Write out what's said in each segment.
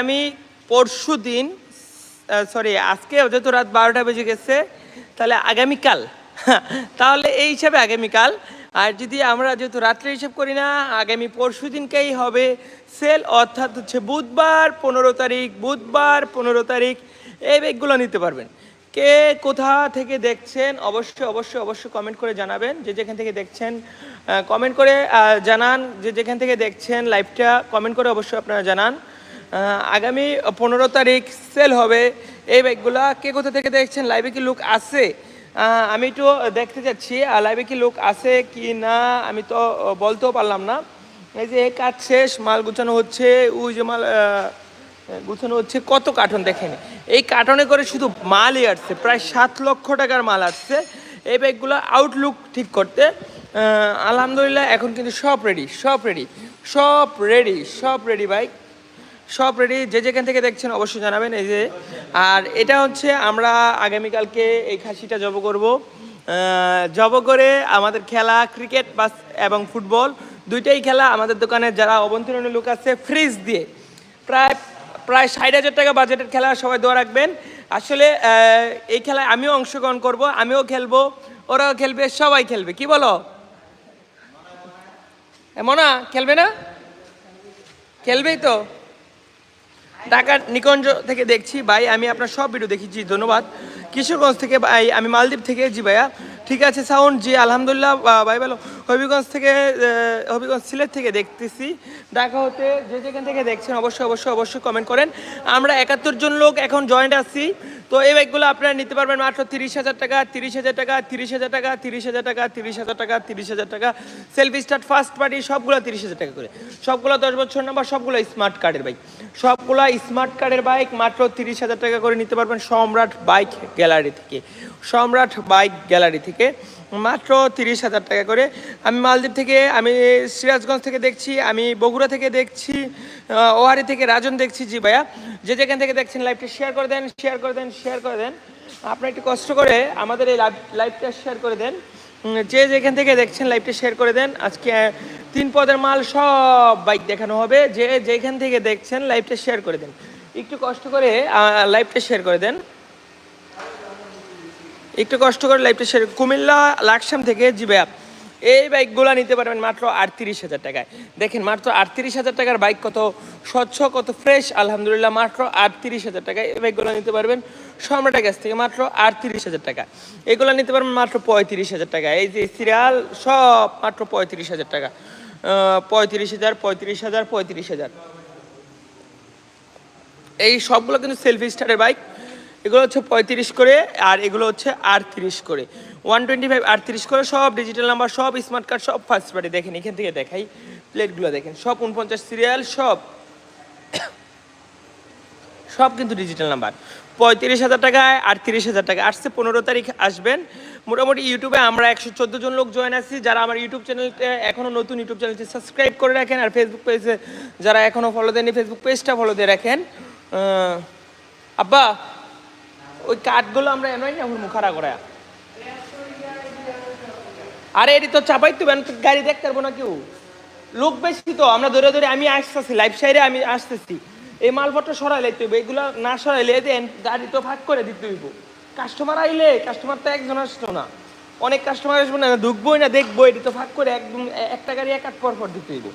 আমি পরশু দিন সরি আজকে যেহেতু রাত বারোটা বেজে গেছে, তাহলে আগামীকাল, তাহলে এই হিসাবে আগামীকাল। আর যদি আমরা যেহেতু রাত্রে হিসাব করি না, আগামী পরশু দিনকেই হবে সেল, অর্থাৎ হচ্ছে বুধবার পনেরো তারিখ, বুধবার পনেরো তারিখ, এই ব্যাগগুলো নিতে পারবেন। কে কোথা থেকে দেখছেন, অবশ্যই অবশ্যই অবশ্যই কমেন্ট করে জানাবেন। যে যেখান থেকে দেখছেন কমেন্ট করে জানান। যে যেখান থেকে দেখছেন লাইভটা কমেন্ট করে অবশ্যই আপনারা জানান। আগামী পনেরো তারিখ সেল হবে। এই ব্যাগগুলা কে কোথা থেকে দেখছেন? লাইভে কি লুক আছে? আমি একটু দেখতে যাচ্ছি লাইভে কি লুক আছে কি না আমি তো বলতেও পারলাম না। এই যে কাজ শেষ, মাল গুছানো হচ্ছে, ওই যে মাল গুছানো হচ্ছে, কত কার্টন দেখেন? এই কার্টনে করে শুধু মালই আসছে, প্রায় সাত লক্ষ টাকার মাল আসছে। এই ব্যাগগুলো আউটলুক ঠিক করতে আলহামদুলিল্লাহ, এখন কিন্তু সব রেডি সব রেডি সব রেডি সব রেডি বাইক সব রেডি যে যেখান থেকে দেখছেন অবশ্যই জানাবেন এই যে। আর এটা হচ্ছে আমরা আগামীকালকে এই খাসিটা জব করব। জব করে আমাদের খেলা ক্রিকেট বাস এবং ফুটবল দুইটাই খেলা আমাদের দোকানে যারা অভ্যন্তরীণ লোক আছে ফ্রিজ দিয়ে। প্রায় প্রায় ষাট হাজার টাকা বাজেটের খেলা সবাই দোয়া রাখবেন। আসলে এই খেলায় আমিও অংশগ্রহণ করব আমিও খেলব ওরাও খেলবে সবাই খেলবে। কি বলো? এ, মনা খেলবে না? খেলবেই তো। ঢাকার নিকঞ্জ থেকে দেখছি। ভাই, আমি আপনার সব ভিডিও দেখেছি, ধন্যবাদ। কিশোরগঞ্জ থেকে, ভাই, আমি মালদ্বীপ থেকে, জি ভাইয়া। ঠিক আছে, সাউন্ড জি, আলহামদুলিল্লাহ ভাই ভালো। হবিগঞ্জ থেকে হবিগঞ্জ সিলেট থেকে দেখতেছি। ঢাকা হতে যে যেখান থেকে দেখছেন, অবশ্যই অবশ্যই অবশ্যই কমেন্ট করেন। আমরা একাত্তর জন লোক এখন জয়েন্ট আছি। তো এই বাইকগুলো আপনারা নিতে পারবেন মাত্র তিরিশ হাজার টাকা, তিরিশ হাজার টাকা, তিরিশ হাজার টাকা, তিরিশ হাজার টাকা, তিরিশ হাজার টাকা, তিরিশ হাজার টাকা। সেলফি স্টার্ট ফার্স্ট পার্টি সবগুলো তিরিশ হাজার টাকা করে। সবগুলো দশ বছর নাম্বার সবগুলো স্মার্ট কার্ডের বাইক সবগুলো স্মার্ট কার্ডের বাইক মাত্র তিরিশ হাজার টাকা করে নিতে পারবেন সম্রাট বাইক গ্যালারি থেকে। সম্রাট বাইক গ্যালারি থেকে। মাত্র তিরিশ হাজার টাকা করে। আমি মালদ্বীপ থেকে, আমি সিরাজগঞ্জ থেকে দেখছি, আমি বগুড়া থেকে দেখছি ওহারি থেকে রাজন দেখছি জি ভাইয়া। যে যেখান থেকে দেখছেন লাইভটা শেয়ার করে দেন শেয়ার করে দেন শেয়ার করে দেন। আপনারা একটু কষ্ট করে আমাদের এই লাইভ লাইভটা শেয়ার করে দেন। যে যেখান থেকে দেখছেন লাইভটা শেয়ার করে দেন, আজকে তিন পদের মাল সব বাইক দেখানো হবে। যে যেখান থেকে দেখছেন লাইভটা শেয়ার করে দেন। একটু কষ্ট করে লাইভটা শেয়ার করে দেন। একটু কষ্ট করে শেয়ার কুমিল্লা, লাকসাম থেকে জি ভাইয়া এই বাইকগুলো নিতে পারবেন মাত্র আটত্রিশ হাজার টাকায়। দেখেন, মাত্র আটত্রিশ হাজার টাকার বাইক কত স্বচ্ছ, কত ফ্রেশ আলহামদুলিল্লাহ মাত্র আটত্রিশ হাজার টাকায় এই বাইকগুলো নিতে পারবেন। সম্রাটের কাছ থেকে মাত্র আটত্রিশ হাজার টাকা। এগুলো নিতে পারবেন মাত্র পঁয়ত্রিশ হাজার টাকা। এই যে সিরিয়াল সব মাত্র পঁয়ত্রিশ হাজার টাকা। পঁয়ত্রিশ হাজার পঁয়ত্রিশ হাজার পঁয়ত্রিশ হাজার। এই সবগুলো কিন্তু সেলফি স্টারের বাইক এগুলো হচ্ছে পঁয়ত্রিশ করে, আর এগুলো হচ্ছে আটত্রিশ করে। ওয়ান টোয়েন্টি ফাইভ আটত্রিশ করে, সব ডিজিটাল নাম্বার সব স্মার্ট কার্ড সব ফার্স্ট পার্টি দেখেন, এখান থেকে দেখাই প্লেটগুলো দেখেন, সব উনপঞ্চাশ সিরিয়াল সব সব কিন্তু ডিজিটাল নাম্বার পঁয়ত্রিশ হাজার টাকায় আটত্রিশ হাজার টাকা, আসছে পনেরো তারিখ, আসবেন। মোটামুটি ইউটিউবে আমরা একশো চোদ্দ জন লোক জয়েন আছি, যারা আমার ইউটিউব চ্যানেলটা এখনও নতুন, ইউটিউব চ্যানেলটি সাবস্ক্রাইব করে রাখেন, আর ফেসবুক পেজে যারা এখনও ফলো দেননি ফেসবুক পেজটা ফলো দিয়ে রাখেন। আব্বা ওই কাঠগুলো আমরা এমনই না মুখারা করা আরে, এটি তো চাপাই তো তো গাড়ি দেখতে পারব না কেউ। লোক বেশি তো, আমরা ধরে ধরে আমি আসতেছি, লাইফ সাইডে আমি আসতেছি। এই মালপত্র সরাই লাইতে হইব, এগুলো না সরাইলে গাড়ি তো ভাগ করে দিতে হইব। কাস্টমার আইলে কাস্টমার তো একজন আসতো না। অনেক কাস্টমার আসব না, ঢুকবোই না দেখব এটি তো ভাগ করে একদম একটা গাড়ি এক আট পর পর দিতে হইব।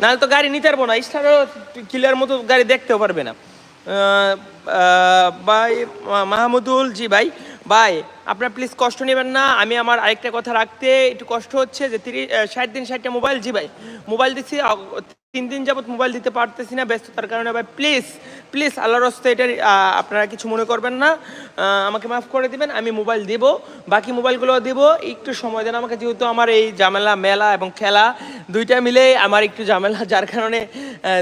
নাহলে তো গাড়ি নিতে পারব না, স্টারও ক্লিয়ার মতো গাড়ি দেখতেও পারবে না। ভাই মাহমুদুল, জি ভাই। ভাই, আপনার প্লিজ কষ্ট নেবেন না, আমি আমার আরেকটা কথা রাখতে একটু কষ্ট হচ্ছে যে তিরিশ ষাট দিন ষাটটা মোবাইল জি ভাই। মোবাইল দিচ্ছি তিন দিন যাবত মোবাইল দিতে পারতেছি না ব্যস্ততার কারণে, ভাই প্লিজ প্লিজ আল্লাহর হস্তে এটা আপনারা কিছু মনে করবেন না। আমাকে মাফ করে দিবেন, আমি মোবাইল দিব, বাকি মোবাইলগুলো দিব। একটু সময় দেন আমাকে, যেহেতু আমার এই ঝামেলা, মেলা এবং খেলা দুইটা মিলে আমার একটু ঝামেলা, যার কারণে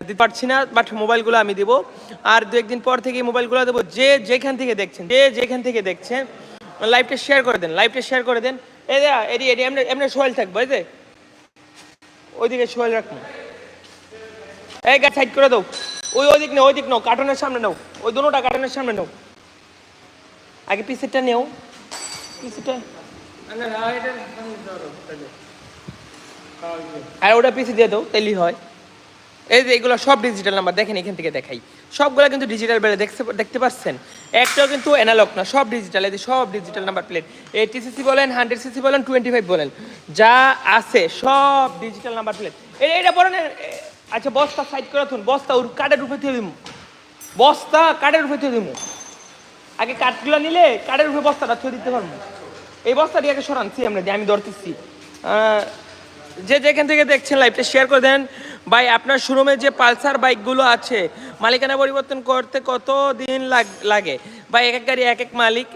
দিতে পারছি না বাট মোবাইলগুলো আমি দিব। আর দু একদিন পর থেকে মোবাইলগুলো দেবো, যে যেখান থেকে দেখছেন, যে যেখান থেকে দেখছেন লাইভটা শেয়ার করে দেন লাইভটা শেয়ার করে দেন। দে এডি এডি এমনি এমনি সোহেল থাকব, এই যে। ওইদিকে সোহেল রাখব। এই গাছ সাইড করে দাও। ওই ওই দিক নাও ওই দিক নাও কার্টনের সামনে নাও। ওই দুটোটা কার্টনের সামনে নাও। আগে পিসেরটা নেও। পিসেরটা আর ওটা পিসে দিয়ে দাও তেলি হয়। এই যে এগুলো সব ডিজিটাল নাম্বার দেখেন এখান থেকে দেখাই। সবগুলো কিন্তু ডিজিটাল বেলে দেখতে দেখতে পাচ্ছেন? একটাও কিন্তু অ্যানালগ না সব ডিজিটাল এই যে সব digital number plate eighty CC বলেন হান্ড্রেড সিসি বলেন টোয়েন্টি ফাইভ বলেন। যা আছে সব ডিজিটাল নাম্বার প্লেট এটা বলেন আচ্ছা বস্তা সাইড করে থুন বস্তা ওর কাঠের উপরে দিয়ে দিমু। বস্তা কাঠের উপরে দিয়ে দিমু। আগে কাঠগুলো নিলে কাঠের উপরে বস্তাটা থুয়ে দিতে পারব। এই বস্তাটি আগে সরানছি আমরা আমি ধরতেছি। যে যেখান থেকে দেখছেন লাইভটা শেয়ার করে দেন। ভাই, আপনার শোরুমে যে পালসার বাইকগুলো আছে, মালিকানা পরিবর্তন করতে কত দিন লাগে? বা এক এক গাড়ি এক এক মালিক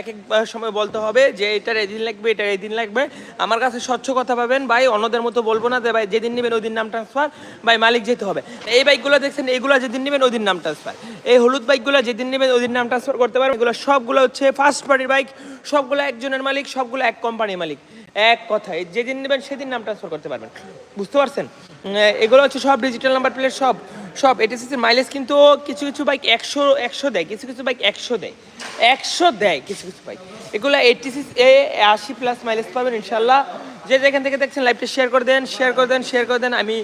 এক এক সময় বলতে হবে যে এটার এদিন লাগবে, এটার এদিন লাগবে। আমার কাছে স্বচ্ছ কথা পাবেন ভাই, অন্যদের মতো বলব না যে, ভাই, যেদিন নেবেন ওই দিন নাম ট্রান্সফার ভাই, মালিক যেতে হবে। এই বাইকগুলো দেখছেন, এগুলো যেদিন নেবেন ওই দিন নাম ট্রান্সফার এই হলুদ বাইকগুলো যেদিন নেবেন ওই দিন নাম ট্রান্সফার করতে পারবেন। এগুলো সবগুলো হচ্ছে ফার্স্ট পার্টির বাইক সবগুলো একজনের মালিক, সবগুলো এক কোম্পানির মালিক। এক কথায় যেদিন নেবেন সেদিন নাম ট্রান্সফার করতে পারবেন। বুঝতে পারছেন? এগুলো হচ্ছে সব ডিজিটাল নাম্বার প্লেট সব। সব এটিসিসির মাইলেজ কিন্তু কিছু কিছু বাইক একশো একশো দেয় কিছু কিছু বাইক একশো দেয় একশো দেয় কিছু কিছু বাইক এগুলো এইটিসিস এ আশি প্লাস মাইলেজ পাবেন ইনশাল্লাহ যে যেখান থেকে দেখছেন লাইভটা শেয়ার করে দেন শেয়ার করে দেন শেয়ার করে দেন। আমি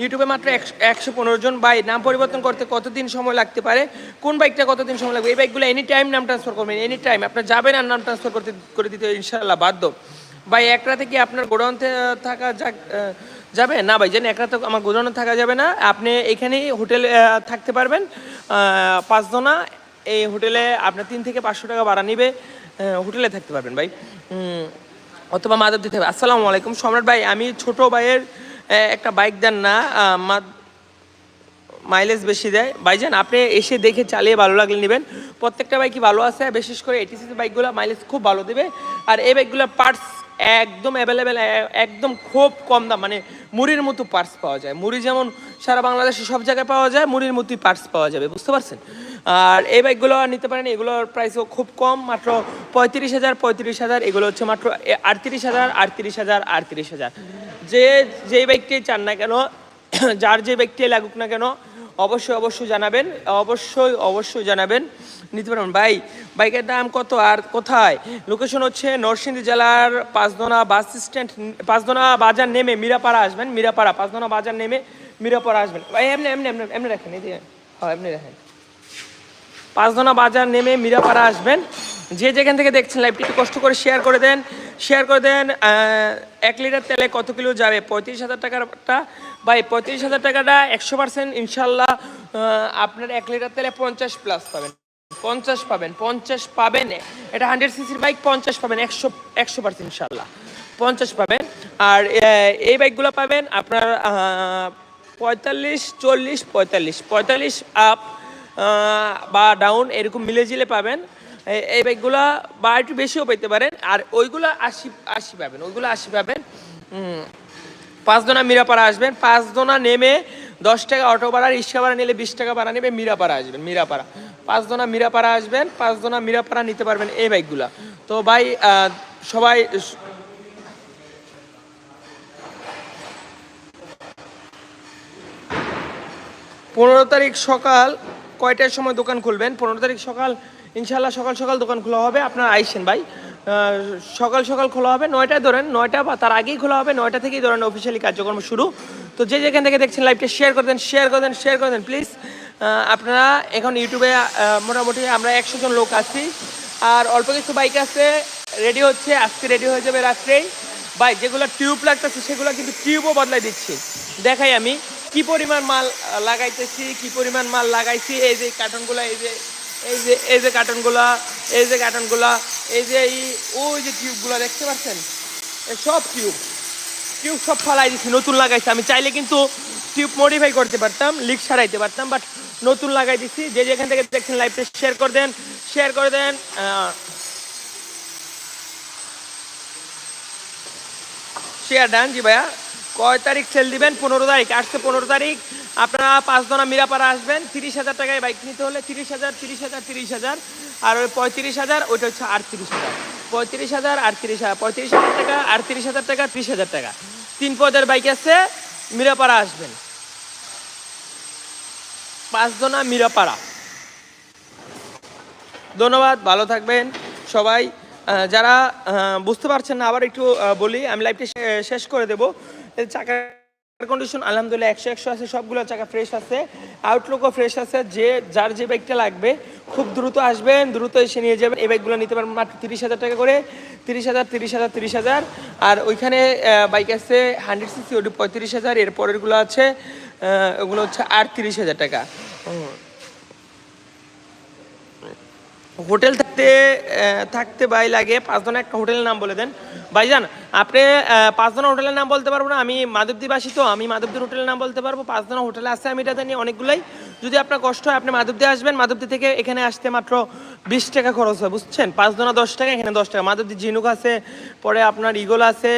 ইউটিউবে মাত্র একশো পনেরো জন বাই নাম পরিবর্তন করতে কতদিন সময় লাগতে পারে কোন বাইকটা কতদিন সময় লাগবে এই বাইকগুলো এনি টাইম নাম ট্রান্সফার করবেন এনি টাইম আপনার যাবেন আর নাম ট্রান্সফার করতে করে দিতে ইনশাল্লাহ বাধ্য। বা এক রাতে কি আপনার গোডাউন থাকা যাক আহ, যাবে? না ভাই, জানি এক রাতে আমার গোডাউনে থাকা যাবে না। আপনি এখানেই হোটেলে থাকতে পারবেন। পাঁচজনা, এই হোটেলে আপনার তিন থেকে পাঁচশো টাকা ভাড়া নিবে। হোটেলে থাকতে পারবেন ভাই। অথবা মাদক দিতে হবে। আসসালামু আলাইকুম, সম্রাট ভাই, আমি ছোট ভাইয়ের একটা বাইক দেন না। মাইলেজ বেশি দেয়। ভাইজান, আপনি এসে দেখে চালিয়ে ভালো লাগলে নেবেন। প্রত্যেকটা বাইকই ভালো আছে। বিশেষ করে এটিসি বাইকগুলো মাইলেজ খুব ভালো দেবে। আর এই বাইকগুলোর পার্টস একদম অ্যাভেলেবেল একদম খুব কম দাম মানে মুড়ির মতো পার্টস পাওয়া যায়। মুড়ি যেমন সারা বাংলাদেশে সব জায়গায় পাওয়া যায়, মুড়ির মতোই পার্টস পাওয়া যাবে, বুঝতে পারছেন? আর এই বাইকগুলো নিতে পারেন, এগুলোর প্রাইসও খুব কম, মাত্র পঁয়ত্রিশ হাজার পঁয়ত্রিশ হাজার, এগুলো হচ্ছে মাত্র আটত্রিশ হাজার আটত্রিশ হাজার আটত্রিশ হাজার। যে, যেই বাইকটি চান না কেন, যার যে ব্যক্তি লাগুক না কেন অবশ্যই অবশ্যই জানাবেন, অবশ্যই অবশ্যই জানাবেন। নিতে পারবেন। ভাই, বাইকের দাম কত আর কোথায়? লোকেশন হচ্ছে নরসিংদী জেলার পাঁচদোনা বাস স্ট্যান্ড, পাঁচদোনা বাজার নেমে মিরাপাড়া আসবেন, মিরাপাড়া, পাঁচদোনা বাজার নেমে মিরাপাড়া আসবেন। ভাই, এমনি এমনি এমনি এমনি রাখেন, এই দিয়ে হ্যাঁ এমনি রাখেন। পাঁচদোনা বাজার নেমে মিরাপাড়া আসবেন। যে যেখান থেকে দেখছেন লাইভটি একটু কষ্ট করে শেয়ার করে দেন। শেয়ার করে দেন এক লিটার তেলে কত কিলো যাবে? পঁয়ত্রিশ হাজার টাকারটা বা এই পঁয়ত্রিশ হাজার টাকাটা একশো পার্সেন্ট ইনশাল্লাহ আপনার এক লিটার তেলে পঞ্চাশ প্লাস পাবেন। পঞ্চাশ পাবেন পঞ্চাশ পাবেন এটা হান্ড্রেড সিসির বাইক পঞ্চাশ পাবেন, একশো একশো পার্সেন্ট ইনশাল্লাহ পঞ্চাশ পাবেন। আর এই বাইকগুলো পাবেন আপনার পঁয়তাল্লিশ, চল্লিশ, পঁয়তাল্লিশ। পঁয়তাল্লিশ আপ বা ডাউন এরকম মিলে জিলে পাবেন। এই- ব্যাগগুলা বা একটু বেশিও পেতে পারেন। আর ওইগুলো আশি আশি পাবেন ওইগুলো আশি পাবেন। হুম, পাঁচদোনা মিরাপাড়া আসবেন। পাঁচদোনা নেমে দশ টাকা অটো ভাড়া রিক্সা ভাড়া নিলে বিশ টাকা ভাড়া নেবে মিরাপাড়া আসবেন মিরাপাড়া। পাঁচদোনা মিরাপাড়া আসবেন পাঁচদোনা মিরাপাড়া নিতে পারবেন এই বাইকগুলা তো ভাই সবাই পনেরো তারিখ সকাল কয়টার সময় দোকান খুলবেন? পনেরো তারিখ সকাল ইনশাল্লাহ সকাল সকাল দোকান খোলা হবে, আপনার আইসেন ভাই। সকাল সকাল খোলা হবে, নয়টায় ধরেন, নয়টা বা তার আগেই খোলা হবে, নয়টা থেকেই ধরেন অফিসিয়ালি কার্যক্রম শুরু। তো যে যেখান থেকে দেখছেন লাইভটা শেয়ার করে দেন শেয়ার করে দেন শেয়ার করে দেন প্লিজ আপনারা এখন ইউটিউবে মোটামুটি আমরা একশো জন লোক আছি। আর অল্প কিছু বাইক আছে রেডি হচ্ছে, আজকে রেডি হয়ে যাবে রাত্রেই। বাইক যেগুলো টিউব লাগতেছে, সেগুলো কিন্তু টিউবও বদলাই দিচ্ছি। দেখাই আমি, কি পরিমাণ মাল লাগাইতেছি, কি পরিমাণ মাল লাগাইছি, এই যে কার্টনগুলো এই যে এই যে এই যে কার্টনগুলা এই যে কার্টনগুলা এই যে এই, ওই যে টিউবগুলো দেখতে পাচ্ছেন? সব টিউব টিউব সব ফালাই দিচ্ছি নতুন লাগাইছি। আমি চাইলে কিন্তু টিউব মডিফাই করতে পারতাম লিক সারাইতে পারতাম বাট নতুন লাগাই দিচ্ছি যে যেখান থেকে দেখছেন লাইভটা শেয়ার করে দেন শেয়ার করে দেন শেয়ার ডান জি ভাইয়া। কয় তারিখ সেল দিবেন? পনেরো তারিখ। আসছে পনেরো তারিখ। আপনারা পাঁচজনা মিরাপাড়া আসবেন, তিরিশ হাজার টাকায় বাইক নিতে হলে তিরিশ হাজার তিরিশ হাজার তিরিশ হাজার, আর ওই পঁয়ত্রিশ হাজার, ওইটা হচ্ছে আটত্রিশ হাজার। পঁয়ত্রিশ হাজার, আটত্রিশ হাজার, পঁয়ত্রিশ হাজার টাকা, আটত্রিশ হাজার টাকা, ত্রিশ হাজার টাকা। তিন পদের বাইক আছে মিরাপাড়া আসবেন। পাঁচজনা মিরাপাড়া ধন্যবাদ, ভালো থাকবেন সবাই। যারা বুঝতে পারছেন না, আবার একটু বলি, আমি লাইভটি শেষ করে দেবো। চাকা এয়ার কন্ডিশন আলহামদুলিল্লাহ, একশো একশো আছে, সবগুলো চাকা ফ্রেশ আছে। আউটলুকও ফ্রেশ আছে, যে, যার যে বাইকটা লাগবে, খুব দ্রুত আসবেন, দ্রুত এসে নিয়ে যাবেন। এই বাইকগুলো নিতে পারবেন মাত্র তিরিশ হাজার টাকা করে। তিরিশ হাজার তিরিশ হাজার তিরিশ হাজার। আর ওইখানে বাইক আছে হান্ড্রেড সিসি ওটি পঁয়ত্রিশ হাজার, এর পরেরগুলো আছে ওগুলো হচ্ছে আটত্রিশ হাজার টাকা। হোটেল থাকতে থাকতে ভাই লাগে। পাঁচজনের একটা হোটেলের নাম বলে দেন। ভাইজান, আপনি পাঁচজনের হোটেলের নাম বলতে পারব না? আমি মাধবদ্বীপবাসী তো, আমি মাধবদ্বীপ হোটেলের নাম বলতে পারব। পাঁচজনের হোটেল আছে আমি এটা জানি অনেকগুলোই। যদি আপনার কষ্ট হয়, আপনি মাধবদ্বীপ আসবেন। মাধবদী থেকে এখানে আসতে মাত্র বিশ টাকা খরচ হয়, বুঝছেন? পাঁচজনা দশ টাকা, এখানে দশ টাকা। মাধবদী ঝিনুক আছে, পরে আপনার ইগল আছে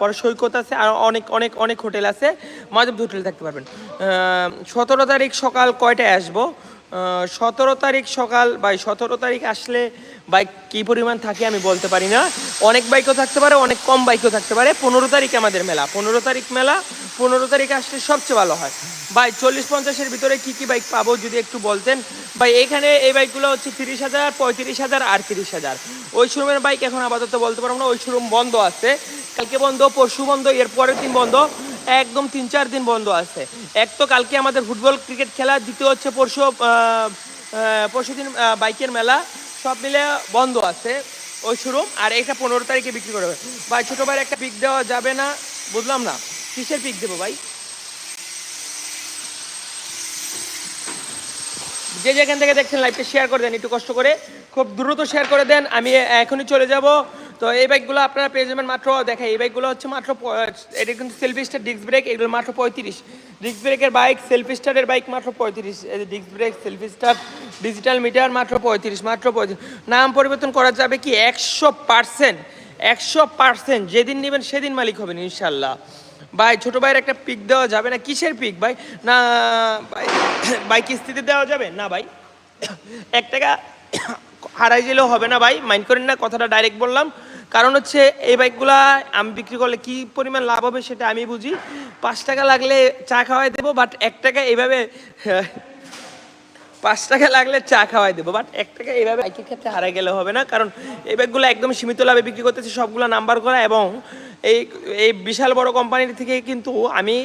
পরে সৈকত আছে, আর অনেক অনেক অনেক হোটেল আছে। মাধবদী হোটেলে থাকতে পারবেন। সতেরো তারিখ সকাল কয়টায় আসব? সতেরো তারিখ সকাল বা সতেরো তারিখ আসলে বাইক কি পরিমাণ থাকে আমি বলতে পারি না। অনেক বাইকও থাকতে পারে, অনেক কম বাইকও থাকতে পারে। পনেরো তারিখ আমাদের মেলা, পনেরো তারিখ মেলা, পনেরো তারিখ আসলে সবচেয়ে ভালো হয়। ভাই, চল্লিশ পঞ্চাশের ভিতরে কি কি বাইক পাবো যদি একটু বলতেন? ভাই, এখানে এই বাইকগুলো হচ্ছে তিরিশ হাজার, পঁয়ত্রিশ হাজার আর তিরিশ হাজার। ওই শোরুমের বাইক এখন আপাতত বলতে পারব না, ওই শোরুম বন্ধ আছে। কালকে বন্ধ, পরশু বন্ধ এর পরের দিন বন্ধ। একদম তিন চার দিন বন্ধ আছে। এক তো কালকে আমাদের ফুটবল, ক্রিকেট খেলা, দ্বিতীয় হচ্ছে পরশু পরশু দিন বাইকের মেলা, সব মিলে বন্ধ আছে ওই শোরুম, আর এটা পনেরো তারিখে বিক্রি করবে ভাই, ছোটো ভাইয়ের একটা পিক দেওয়া যাবে না, বুঝলাম না। কিসের পিক দেবো ভাই? যে যেখান থেকে দেখছেন লাইভটা শেয়ার করে দেন, একটু কষ্ট করে, খুব দ্রুত শেয়ার করে দেন, আমি এখনই চলে যাব। তো এই বাইকগুলো আপনারা পেয়ে যাবেন মাত্র দেখা এই বাইকগুলো হচ্ছে মাত্র এটা কিন্তু সেলফি স্টার ডিস্ক ব্রেক এগুলো মাত্র পঁয়ত্রিশ। ডিস্ক ব্রেকের বাইক সেলফি স্টারের বাইক মাত্র পঁয়ত্রিশ। Disc brake selfie star digital meter মাত্র পঁয়ত্রিশ মাত্র পঁয়ত্রিশ। নাম পরিবর্তন করা যাবে কি? একশো পার্সেন্ট একশো পার্সেন্ট যেদিন নেবেন সেদিন মালিক হবেন ইনশাল্লাহ ভাই, ছোটো ভাইয়ের একটা পিক দেওয়া যাবে না? কিসের পিক ভাই? না ভাই কিস্তিতে দেওয়া যাবে? না ভাই। এক টাকা হারাই গেলেও হবে না ভাই মাইন্ড করেন না, কথাটা ডাইরেক্ট বললাম। কারণ হচ্ছে এই বাইকগুলা আমি বিক্রি করলে কি পরিমাণ লাভ হবে সেটা আমি বুঝি। পাঁচ টাকা লাগলে চা খাওয়াই দেবো বাট এক টাকা এইভাবে পাঁচ টাকা লাগলে চা খাওয়াই দেবো। বাট এক টাকা এইভাবে বাইকের ক্ষেত্রে হারা গেলে হবে না, কারণ এই ব্যাগগুলো একদম সীমিত লাভে বিক্রি করতেছে, সবগুলো নাম্বার করা এবং এই এই বিশাল বড় কোম্পানির থেকে কিন্তু আমি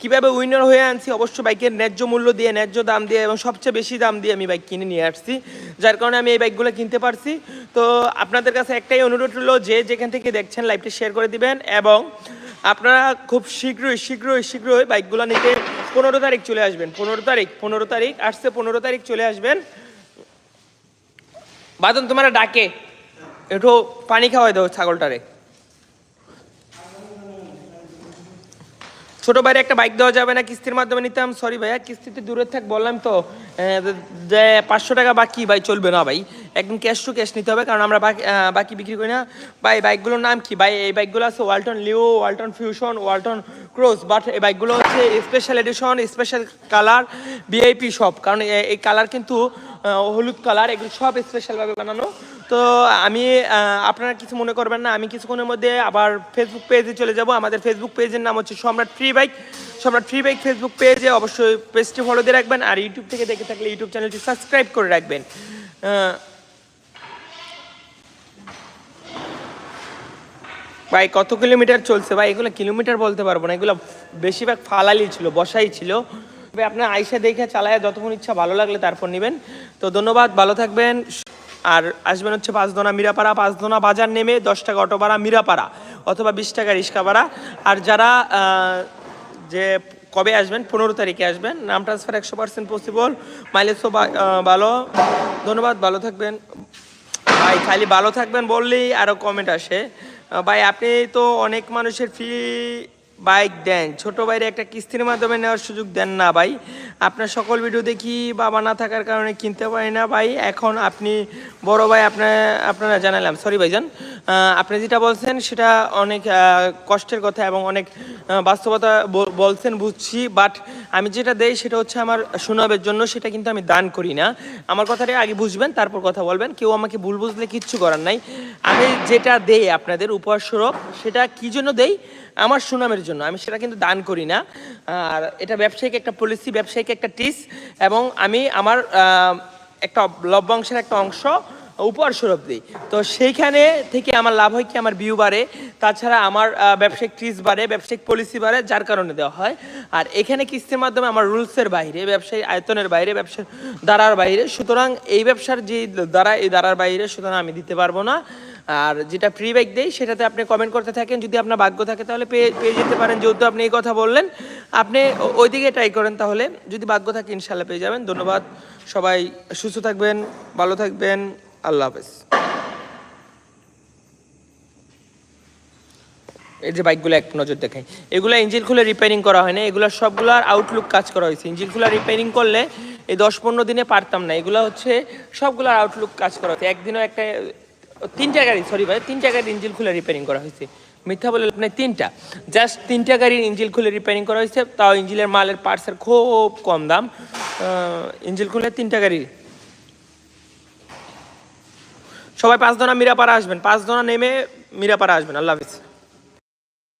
কীভাবে উইনার হয়ে আনছি, অবশ্য বাইকের ন্যায্য মূল্য দিয়ে, ন্যায্য দাম দিয়ে এবং সবচেয়ে বেশি দাম দিয়ে আমি বাইক কিনে নিয়ে আসছি, যার কারণে আমি এই বাইকগুলো কিনতে পারছি। তো আপনাদের কাছে একটাই অনুরোধ হলো যে যেখান থেকে দেখছেন লাইভটি শেয়ার করে দিবেন এবং আপনারা খুব শীঘ্রই শীঘ্রই শীঘ্রই বাইকগুলো নিতে পনেরো তারিখ চলে আসবেন, পনেরো তারিখ পনেরো তারিখ আসছে, পনেরো তারিখ চলে আসবেন। বাদন, তোমার ডাকে। একটু পানি খাওয়াই দাও ছাগলটারে। ছোট ভাইয়ের একটা বাইক দেওয়া যাবে না, কিস্তির মাধ্যমে নিতাম সরি ভাইয়া, কিস্তিতে দূরে থাক, বললাম তো যে পাঁচশো টাকা বাকি, ভাই, চলবে না ভাই। একদম ক্যাশ টু ক্যাশ নিতে হবে, কারণ আমরা বাকি বাকি বিক্রি করি না। ভাই বাইকগুলোর নাম কি? ভাই, এই বাইকগুলো আছে Walton Leo Walton Fusion Walton Cross but এই বাইকগুলো হচ্ছে special edition special colour VIP সব কারণ এই কালার কিন্তু হলুদ কালার এগুলো সব স্পেশালভাবে বানানো। তো আমি আপনারা কিছু মনে করবেন না, আমি কিছুক্ষণের মধ্যে আবার ফেসবুক পেজে চলে যাব। আমাদের ফেসবুক পেজের নাম হচ্ছে Samrat free bike Samrat free bike Facebook পেজে অবশ্যই পেজটি ফলো দিয়ে রাখবেন, আর ইউটিউব থেকে দেখে থাকলে ইউটিউব চ্যানেলটি সাবস্ক্রাইব করে রাখবেন। ভাই, কত কিলোমিটার চলছে? ভাই, এগুলো কিলোমিটার বলতে পারব না। এগুলো বেশিরভাগ ফালালি ছিল, বসাই ছিল। তবে আপনার আইসা দেখে চালায় যতক্ষণ ইচ্ছা ভালো লাগলে তারপর নেবেন। তো ধন্যবাদ, ভালো থাকবেন। আর আসবেন হচ্ছে পাঁচদোনা মিরাপাড়া। পাঁচদোনা বাজার নেমে দশ টাকা অটো ভাড়া মিরাপাড়া অথবা বিশ টাকা রিক্সা ভাড়া। আর যারা যে কবে আসবেন, পনেরো তারিখে আসবেন, নাম ট্রান্সফার একশো পার্সেন্ট পসিবল মাইলেজও ভালো। ধন্যবাদ, ভালো থাকবেন। ভাই, খালি ভালো থাকবেন বললেই আরও কমেন্ট আসে। ভাই আপনি তো অনেক মানুষের ফ্রি বাইক দেন। ছোট বাইরে একটা কিস্তির মাধ্যমে নেওয়ার সুযোগ দেন না ভাই। আপনার সকল ভিডিও দেখি বাবা না থাকার কারণে কিনতে পারি না ভাই। এখন আপনি, বড় ভাই আপনার, আপনারা জানালাম সরি ভাইজান। আপনি যেটা বলছেন সেটা অনেক কষ্টের কথা এবং অনেক বাস্তবতা বলছেন, বুঝছি। বাট আমি যেটা দেই সেটা হচ্ছে আমার সুনাবের জন্য, সেটা কিন্তু আমি দান করি না। আমার কথাটা আগে বুঝবেন, তারপর কথা বলবেন। কেউ আমাকে ভুল বুঝলে কিচ্ছু করার নাই। আমি যেটা দেই আপনাদের উপহার স্বরূপ, সেটা কি জন্য দেই? আমার সুনামের জন্য। আমি সেটা কিন্তু দান করি না। আর এটা ব্যবসায়িক একটা পলিসি ব্যবসায়িক একটা টিস এবং আমি আমার একটা লভ্যাংশের একটা অংশ উপহার স্বরূপ দিই। তো সেইখানে থেকে আমার লাভ হয় কি? আমার ভিউ বাড়ে। তাছাড়া আমার ব্যবসায়িক ট্রিজ বাড়ে, ব্যবসায়িক পলিসি বাড়ে, যার কারণে দেওয়া হয়। আর এখানে কিস্তির মাধ্যমে আমার রুলসের বাইরে, ব্যবসায়ী আয়তনের বাইরে, ব্যবসার দ্বারার বাইরে। সুতরাং এই ব্যবসার যে দ্বারা, এই দ্বারার বাইরে সুতরাং আমি দিতে পারব না। আর যেটা ফ্রি বাইক দেই, সেটাতে আপনি কমেন্ট করতে থাকেন। যদি আপনার ভাগ্য থাকে, তাহলে পেয়ে পেয়ে যেতে পারেন। যেহেতু আপনি এই কথা বললেন, আপনি ওইদিকে ট্রাই করেন তাহলে। যদি ভাগ্য থাকে ইনশাল্লাহ পেয়ে যাবেন। ধন্যবাদ। সবাই সুস্থ থাকবেন, ভালো থাকবেন। আল্লাহ হাফেজ। এই যে বাইকগুলো এক নজর দেখাই। এগুলো ইঞ্জিন খুলে রিপেয়ারিং করা হয় না, এগুলো সবগুলার আউটলুক কাজ করা হয়েছে। ইঞ্জিন খুলে রিপেয়ারিং করলে এই দশ পনেরো দিনে পারতাম না। এগুলো হচ্ছে সবগুলোর আউটলুক কাজ করা হয়েছে। একদিনও একটা, তিনটা গাড়ি সরি ভাই, তিনটা গাড়ির ইঞ্জিন খুলে রিপেয়ারিং করা হয়েছে। মিথ্যা বলে নাই, তিনটা। জাস্ট তিনটা গাড়ির ইঞ্জিন খুলে রিপেয়ারিং করা হয়েছে। তাও ইঞ্জিনের মালের পার্টসের খুব কম দাম। ইঞ্জিন খুলে তিনটা গাড়ি সবাই পাঁচ দোনা মিরাপাড়া আসবেন পাঁচ দোনা নেমে মিরাপাড়া আসবেন আল্লাহ হাফিজ।